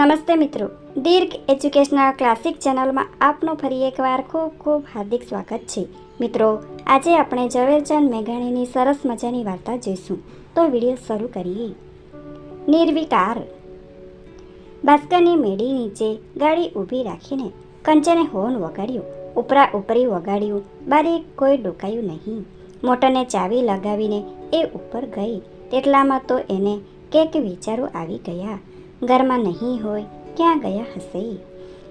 નમસ્તે મિત્રો. દીર્ઘ educational classic ચેનલમાં આપનું ફરી એકવાર ખૂબ ખૂબ હાર્દિક સ્વાગત છે. મિત્રો, આજે આપણે ઝવેરચંદ મેઘાણીની સરસ મજાની વાર્તા જોઈશું. તો વીડિયો શરૂ કરીએ. નિર્વિકાર. ભાસ્કરની મેડી નીચે ગાડી ઊભી રાખીને કંચને હોર્ન વગાડ્યું. ઉપરા ઉપરી વગાડ્યું. બારી કોઈ ડોકાયું નહીં. મોટરને ચાવી લગાવીને એ ઉપર ગઈ. તેટલામાં તો એને કેક વિચારો આવી ગયા. ઘરમાં નહીં હોય, ક્યાં ગયા હશે?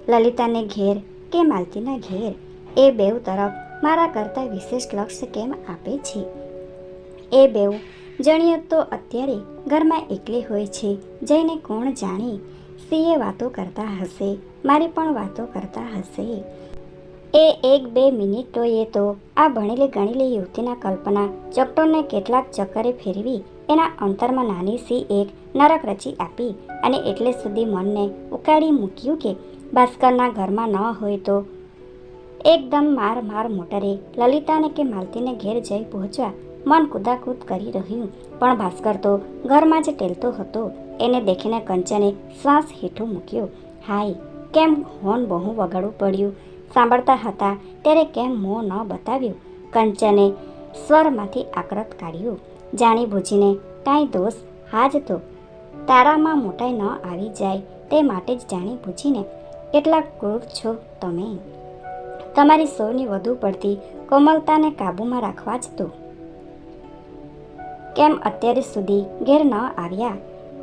લલિતાને ઘેર કે માલતીના ઘેર? એ બેઉ તરફ મારા કરતાં વિશેષ લક્ષ્ય કેમ આપે છે? એ બેઉ જણીએ તો અત્યારે ઘરમાં એકલી હોય છે, જઈને કોણ જાણે? સીએ વાતો કરતા હશે, મારી પણ વાતો કરતા હશે. એ એક બે મિનિટોએ તો આ ભણેલી ગણેલી યુવતીના કલ્પના ચકટોને કેટલાક ચક્કરે ફેરવી એના અંતરમાં નાની સી એક નરક રચી આપી અને એટલે સુધી મનને ઉકાળી મૂક્યું કે ભાસ્કરના ઘરમાં ન હોય તો. એકદમ માર માર મોટરે લલિતાને કે માલતીને ઘેર જઈ પહોંચવા મન કુદાકૂદ કરી રહ્યું, પણ ભાસ્કર તો ઘરમાં જ ટેલતો હતો. એને દેખીને કંચને શ્વાસ હેઠું મૂક્યો. હાય, કેમ હોન બહુ વગાડવું પડ્યું? સાંભળતા હતા ત્યારે કેમ મોં ન બતાવ્યું? કંચને સ્વરમાંથી આક્રત કાઢ્યું. જાણી બૂજીને કાંઈ દોષ, હાજ તો. તારામાં મોટાઈ ન આવી જાય તે માટે જ જાણી પૂછીને, કેટલા ક્રૂર છો તમે? તમારી સૌની વધુ પડતી કોમલતાને કાબૂમાં રાખવા જ તો. કેમ અત્યારે સુધી ઘેર ન આવ્યા?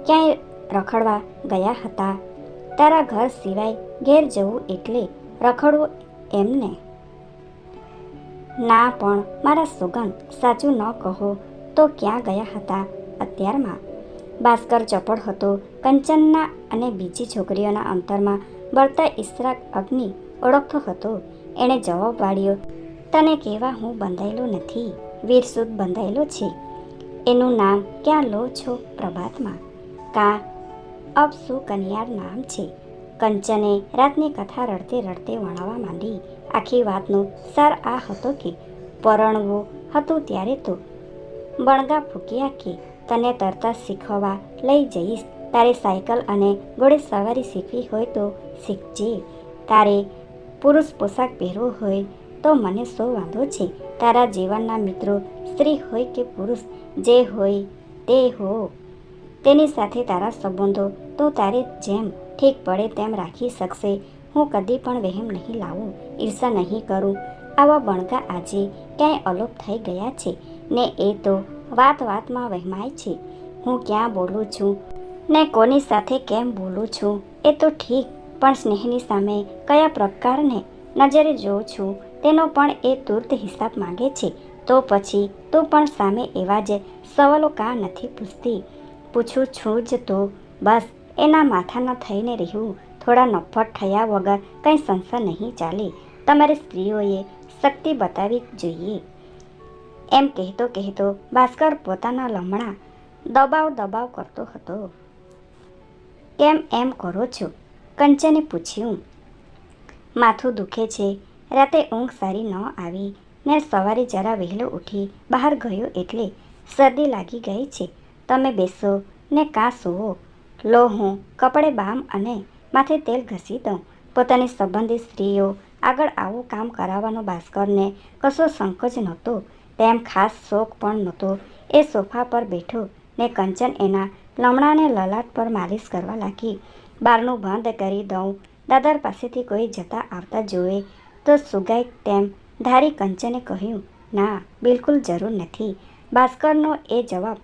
ક્યાંય રખડવા ગયા હતા? તારા ઘર સિવાય ઘેર જવું એટલે રખડવું એમને ના, પણ મારા સુગંધ સાચું ન કહો તો ક્યાં ગયા હતા અત્યારમાં? ભાસ્કર ચપળ હતો. કંચનના અને બીજી છોકરીઓના અંતરમાં બળતા ઈશરાક અગ્નિ ઓળખતો હતો. એણે જવાબ પાડ્યો, તને કહેવા હું બંધાયેલો નથી. વીરસુદ બંધાયેલો છે. એનું નામ ક્યાં લો છો પ્રભાતમાં? કા, અબ શું કન્યાર નામ છે કંચને રાતની કથા રડતે રડતે વણાવવા માંડી. આખી વાતનો સાર આ હતો કે પરણવું હતું ત્યારે તો બણગા ફૂક્યા કે તને તરતા શીખવવા લઈ જઈશ. તારે સાયકલ અને ઘોડે સવારી શીખવી હોય તો શીખજે. તારે પુરુષ પોશાક પહેરવો હોય તો મને શો વાંધો છે? તારા જીવનના મિત્રો, સ્ત્રી હોય કે પુરુષ, જે હોય તે હો. તેની સાથે તારા સંબંધો તો તારે જેમ ઠીક પડે તેમ રાખી શકશે. હું કદી પણ વહેમ નહીં લાવું. ઈર્ષા નહીં કરું. આવા બણકા આજે ક્યાંય અલોપ થઈ ગયા છે? ને એ તો વાત વાતમાં વહેમાય છે. હું ક્યાં બોલું છું? ને કોની સાથે કેમ બોલું છું? એ તો ઠીક, પણ સ્નેહની સામે કયા પ્રકારને નજરે જોઉં છું? તેનો પણ એ તુર્ત હિસાબ માંગે છે. તો પછી તું પણ સામે એવા જ સવાલો કાં નથી પૂછતી? પૂછું છું જ તો. બસ, એના માથાના થઈને રહ્યું. થોડા નફટ થયા વગર કંઈ સંસાર નહીં ચાલે. તમારે સ્ત્રીઓએ શક્તિ બતાવી જોઈએ. એમ કહેતો કહેતો ભાસ્કર પોતાના લમણા દબાવ દબાવ કરતો હતો. કેમ એમ કરો છો? કંચને પૂછ્યું. માથું દુખે છે. રાતે ઊંઘ સારી ન આવી. ને સવારે જરા વહેલો ઉઠી બહાર ગયો એટલે શરદી લાગી ગઈ છે. તમે બેસો. ને કાં સુવો. લો હું કપડે બામ અને માથે તેલ ઘસી દઉં. પોતાની સંબંધિત સ્ત્રીઓ આગળ આવું કામ કરાવવાનો ભાસ્કરને કશો સંકોચ નહોતો તેમ ખાસ શોખ પણ નહોતો. એ સોફા પર બેઠો ને કંચન એના લમણાને લલાટ પર માલિશ કરવા લાગી. બારનું બંધ કરી દઉં. દાદર પાસેથી કોઈ જતા આવતા જોવે તો સુગાય તેમ ધારી કંચને કહ્યું, ના, બિલકુલ જરૂર નથી. ભાસ્કરનો એ જવાબ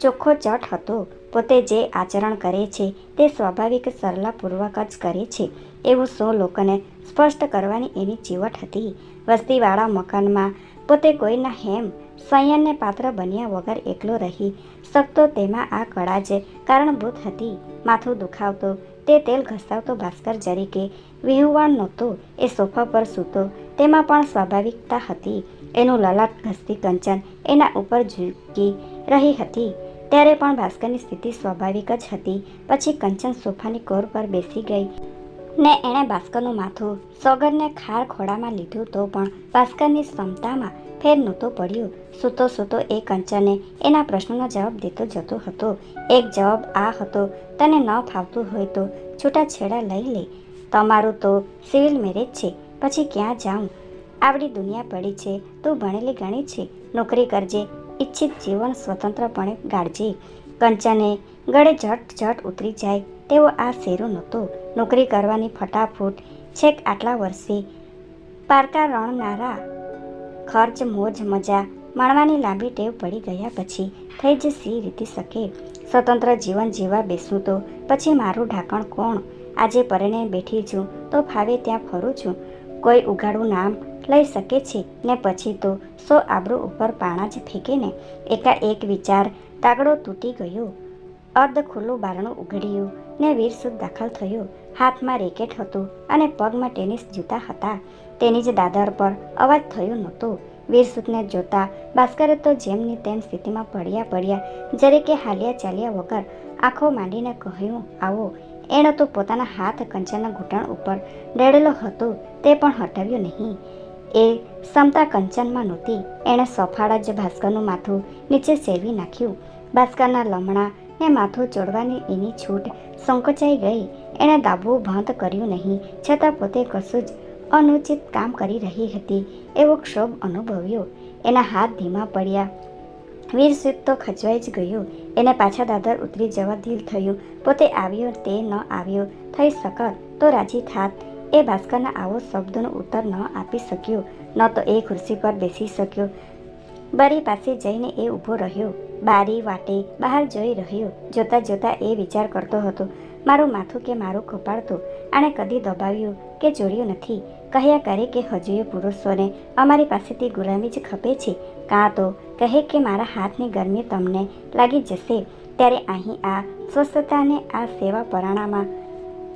ચોખ્ખો ચટ હતો. પોતે જે આચરણ કરે છે તે સ્વાભાવિક સરલાપૂર્વક જ કરે છે. એવું સો લોકોને સ્પષ્ટ કરવાની એની ચીવટ હતી. વસ્તીવાળા મકાનમાં પોતે કોઈના હેમ સંયનને પાત્ર બન્યા વગર એકલો રહી શકતો તેમાં આ કળા જ કારણભૂત હતી, માથું દુખાવતો, તે તેલ ઘસાવતો ભાસ્કર જરીકે વિહુવાણ નહોતો, એ સોફા પર સૂતો. તેમાં પણ સ્વાભાવિકતા હતી. એનું લલાટ ઘસતી કંચન એના ઉપર ઝૂકી રહી હતી. ત્યારે પણ ભાસ્કરની સ્થિતિ સ્વાભાવિક જ હતી. પછી કંચન સોફાની કોર પર બેસી ગઈ. ને એણે ભાસ્કરનું માથું સોગરને ખાર ખોળામાં લીધું તો પણ ભાસ્કરની ક્ષમતામાં ફેર નહોતું પડ્યો. સૂતો સૂતો એ કંચને એના પ્રશ્નોનો જવાબ દેતો જતો હતો. એક જવાબ આ હતો, તને ન ફાવતું હોય તો છૂટાછેડા લઈ લે. તમારું તો સિવિલ મેરેજ છે, પછી ક્યાં જાઉં? આવડી દુનિયા પડી છે, તું ભણેલી ગણી છે. નોકરી કરજે, ઈચ્છિત જીવન સ્વતંત્રપણે ગાળજે. કંચને ગળે ઝટ ઝટ ઉતરી જાય તેવો આ શેરો નહોતો. નોકરી કરવાની ફટાફૂટ છેક આટલા વર્ષે પારકા રણનારા ખર્ચ, મોજ, મજા માણવાની લાંબી ટેવ પડી ગયા પછી થઈ જ સી રીતી શકે. સ્વતંત્ર જીવન જીવવા બેસું તો પછી મારું ઢાંકણ કોણ? આજે પરણે બેઠી છું તો ફાવે ત્યાં ફરું છું. કોઈ ઉઘાડું નામ લઈ શકે છે ને પછી તો સો આબરૂ ઉપર પાણા જ ફેંકે ને. એકાએક વિચાર તાગડો તૂટી ગયો. અર્ધ ખુલ્લું બારણું ઉઘડ્યું. ને વીરસુદ દાખલ થયો. હાથમાં રેકેટ હતું અને પગમાં ટેનિસ જૂતા હતા. તેની જ દાદર પર અવાજ થયો નહોતો. વીરસુદને જોતા ભાસ્કરે તો જેમની તેમ સ્થિતિમાં પડ્યા પડ્યા જરીકે હાલ્યા ચાલ્યા વગર આંખો માંડીને કહ્યું, આવો. એણે તો પોતાના હાથ કંચનના ઘૂંટણ ઉપર ડેડેલો હતો, તે પણ હટાવ્યો નહીં. એ ક્ષમતા કંચનમાં નહોતી. એણે સફાળા જ ભાસ્કરનું માથું નીચે સેવી નાખ્યું. ભાસ્કરના લમણા ને માથું ચોડવાની એની છૂટ સંકોચાઈ ગઈ. એણે દાબવું બંધ કર્યું નહીં. છતાં પોતે કશું જ અનુચિત કામ કરી રહી હતી. એવો ક્ષોભ અનુભવ્યો. એના હાથ ધીમા પડ્યા. વીરસુદ તો ખચવાઈ જ ગયો. એને પાછા દાદર ઉતરી જવા દિલ થયું. પોતે આવ્યો તે ન આવ્યો. થઈ શકત તો રાજી થાત. એ ભાસ્કરના આવો શબ્દનો ઉત્તર ન આપી શક્યો. ન તો એ ખુરશી પર બેસી શક્યો. બારી પાસે જઈને એ ઊભો રહ્યો. બારી, વાટે, બહાર જોઈ રહ્યો. જોતા જોતા એ વિચાર કરતો હતો, મારું માથું કે મારું કપાળ તો આણે કદી દબાવ્યું કે જોડ્યું નથી. કહ્યા કરે કે હજુ એ પુરુષોને અમારી પાસેથી ગુલામી જ ખપે છે. કાં તો કહે કે મારા હાથની ગરમી તમને લાગી જશે, ત્યારે અહીં આ સ્વસ્થતાને આ સેવા પરાણામાં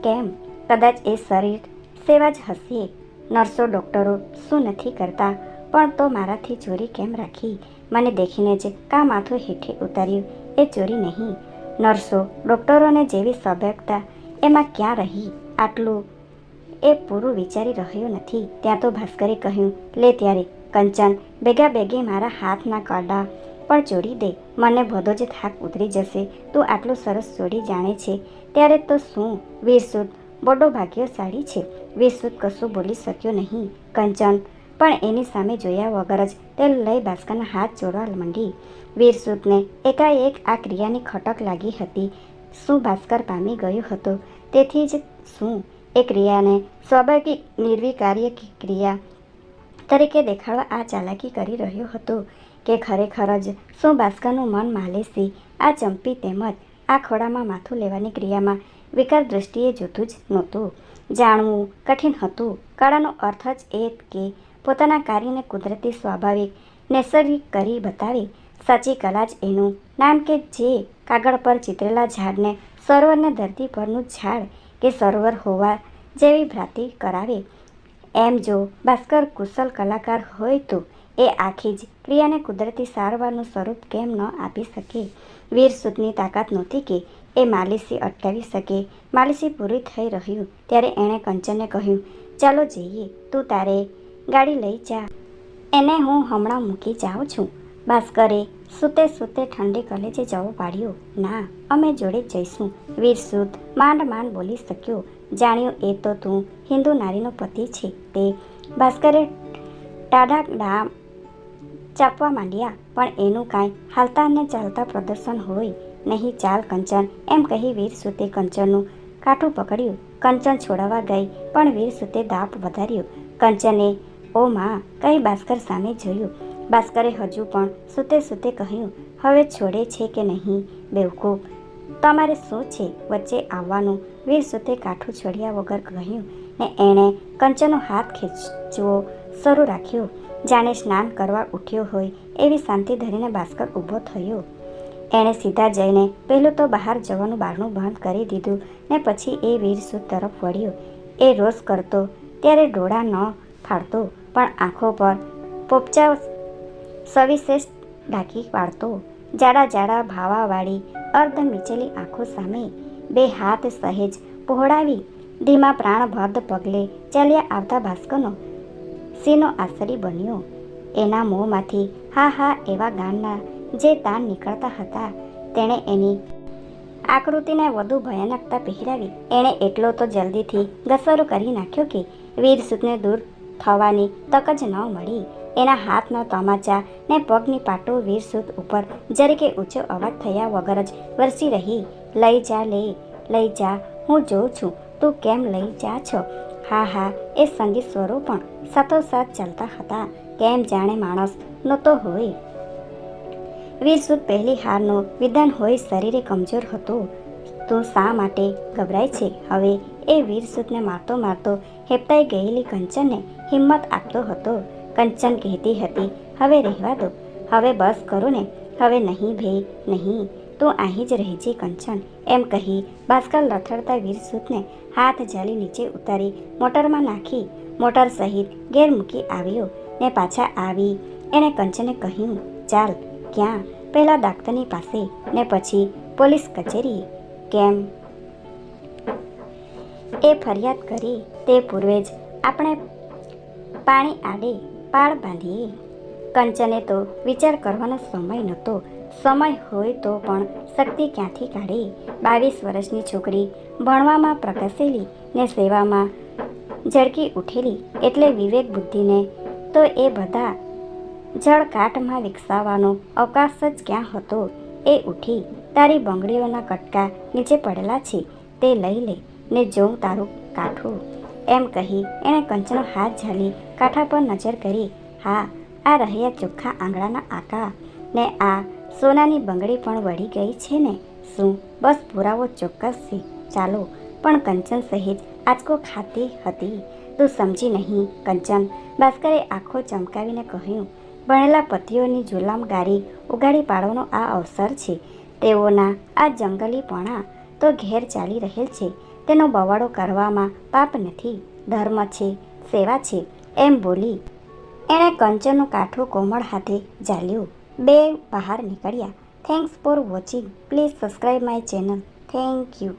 કેમ? કદાચ એ શરીર સેવા જ હશે. નર્સો, ડૉક્ટરો શું નથી કરતા? પણ તો મારાથી ચોરી કેમ રાખી? મને દેખીને જ કા માથું હેઠે ઉતાર્યું? એ ચોરી નહીં. નર્સો, ડૉક્ટરોને જેવી સભ્યતા એમાં ક્યાં રહી? આટલું એ પૂરું વિચારી રહ્યો નથી. ત્યાં તો ભાસ્કરે કહ્યું, લે ત્યારે, કંચન, ભેગા ભેગી મારા હાથના કડા પણ ચોરી દે. મને બધો જ થાક ઉતરી જશે. તું આટલું સરસ ચોરી જાણે છે. ત્યારે તો શું? વીરસુદ, બડો ભાગ્યશાળી છે. વીરસુદ કશું બોલી શક્યો નહીં. કંચન પણ એની સામે જોયા વગર જ તે લઈ ભાસ્કરના હાથ જોડવા માંડી. વીરસુદને એકાએક આ ક્રિયાની ખટક લાગી હતી. શું ભાસ્કર પામી ગયું હતું? તેથી જ શું? એ ક્રિયાને સ્વાભાવિક નિર્વિકાર્ય ક્રિયા તરીકે દેખાડવા આ ચાલાકી કરી રહ્યો હતો કે ખરેખર જ શું ભાસ્કરનું મન માલેસી, આ ચંપી તેમજ આ ખોડામાં માથું લેવાની ક્રિયામાં વિકાર દ્રષ્ટિએ જોતું જ નહોતું. જાણવું કઠિન હતું. કળાનો અર્થ જ એ કે પોતાના કાર્યને કુદરતી, સ્વાભાવિક, નૈસર્ગિક કરી બતાવી. સાચી કલા જ એનું. નામ કે જે કાગળ પર ચિતરેલા ઝાડને સરોવરને ધરતી પરનું ઝાડ કે સરોવર હોવા જેવી ભ્રાંતિ કરાવે. એમ જો ભાસ્કર કુશલ કલાકાર હોય તો એ આખી જ ક્રિયાને કુદરતી સારવારનું સ્વરૂપ કેમ ન આપી શકે? વીર સુદની તાકાત નહોતી કે એ માલિશી અટકાવી શકે? માલિશી પૂરી થઈ રહ્યું, ત્યારે એણે કંચનને કહ્યું, ચાલો જઈએ. તું તારે ગાડી લઈ જા. એને હું હમણાં મૂકી જાઉં છું. ભાસ્કરે સૂતે સૂતે ઠંડી કલેજે જવું પાડ્યો. ના, અમે જોડે જઈશું. વીરસુદ માંડ માંડ બોલી શક્યો. જાણ્યું એ તો તું હિન્દુ નારીનો પતિ છે. તે ભાસ્કરે ટાઢા ડામ ચાપવા માંડ્યા. પણ એનું કાંઈ હાલતા ને ચાલતા પ્રદર્શન હોય નહીં, ચાલ કંચન. એમ કહી વીરસુતે કંચનનું કાઠું પકડ્યું. કંચન છોડાવવા ગઈ, પણ વીરસુતે દાપ વધાર્યો. કંચને ઓ માં કહી ભાસ્કર સામે જોયું. ભાસ્કરે હજુ પણ સૂતે સૂતે કહ્યું, હવે છોડે છે કે નહીં, બેવકૂફ? તમારે શું છે? વચ્ચે આવવાનું વીર સુતે કાઠું છોડ્યા વગર કહ્યું ને એણે કંચનો હાથ ખેંચવો શરૂ રાખ્યો. જાણે સ્નાન કરવા ઉઠ્યો હોય એવી શાંતિ ધરીને ભાસ્કર ઊભો થયો. એણે સીધા જઈને પહેલું તો બહાર જવાનું બારણું બંધ કરી દીધું ને પછી એ વીરસુદ તરફ વળ્યો. એ રોજ કરતો, ત્યારે ડોળા ન ફાડતો. પણ આંખો પર પોપચા સવિશેષ ઢાંકી પાડતો. જાડા જાડા ભાવાવાળી અર્ધ મીચેલી આંખો સામે બે હાથ સહેજ પહોળાવી ધીમા પ્રાણભર્ધ પગલે ચાલ્યા આવતા ભાસ્કરનો સિંહનો આશરી બન્યો. એના મોંમાંથી હા હા એવા ગાનના જે તાન નીકળતા હતા, તેણે એની આકૃતિને વધુ ભયાનકતા પહેરાવી. એણે એટલો તો જલ્દીથી ઘસરો કરી નાખ્યો કે વીરસુતને દૂર થવાની તક જ ન મળી. એના હાથના તમાચા ને પગની પાટો વીરસુદ ઉપર જરીકે ઊંચો અવાજ થયા વગર જ વરસી રહી. લઈ જા લે, લઈ જા, હું જોઉં છું, તું કેમ લઈ જા છો? હા હા, એ સંગીત સ્વરો પણ સાથોસાથ ચાલતા હતા. કેમ જાણે માણસ નહોતો હોય. વીરસુદ પહેલી હારનું વિધાન હોય શરીરે કમજોર હતું. તું શા માટે ગભરાય છે? હવે એ વીરસુદને મારતો મારતો હેપતાઈ ગયેલી કંચનને હિંમત આપતો હતો. કંચન કહેતી હતી, હવે રહેવા દો. હવે બસ કરો ને હવે નહીં ભે, નહીં. તું અહીં જ રહેજે કંચન. એમ કહી ભાસ્કર લથડતા વીરસુદને હાથ જાલી નીચે ઉતારી મોટરમાં નાખી. મોટર સહિત ઘેર મૂકી આવ્યો ને પાછા આવી. એણે કંચને કહ્યું, ચાલ, ક્યાં? પહેલાં ડાક્ટરની પાસે ને પછી પોલીસ કચેરી. કેમ? એ ફરિયાદ કરી તે પૂર્વે જ આપણે પાણી આડે પાળ બાંધીએ. કંચને તો વિચાર કરવાનો સમય નહોતો. સમય હોય તો પણ શક્તિ ક્યાંથી કાઢે? બાવીસ વર્ષની છોકરી ભણવામાં પ્રકાશેલી ને સેવામાં ઝળકી ઉઠેલી એટલે વિવેક બુદ્ધિને તો એ બધા જળકાટમાં વિકસાવવાનો અવકાશ જ ક્યાં હતો? એ ઉઠી તારી બંગડીઓના કટકા નીચે પડેલા છે. તે લઈ લે. ને જોઉં તારું કાઠું. એમ કહી એણે કંચનો હાથ ઝાલી કાંઠા પર નજર કરી. હા, આ રહ્યા ચોખ્ખા આંગળાના આકા ને આ સોનાની બંગડી પણ વળી ગઈ છે ને? શું? બસ પુરાવો ચોક્કસ છે. ચાલો, પણ કંચન સહિત આંચકો ખાતી હતી. તું સમજી નહીં, કંચન. ભાસ્કરે આંખો ચમકાવીને કહ્યું, ભણેલા પતિઓની જુલામગારી ઉગાડી પાડવાનો આ અવસર છે. તેઓના આ જંગલીપણા તો ઘેર ચાલી રહેલ છે. તેનો બવાડો કરવામાં પાપ નથી. ધર્મ છે, સેવા છે, એમ બોલી એણે કંચનનું કાઠું કોમળ હાથે ઝાલ્યું. બે બહાર નીકળ્યા. Thanks for watching please subscribe my channel thank you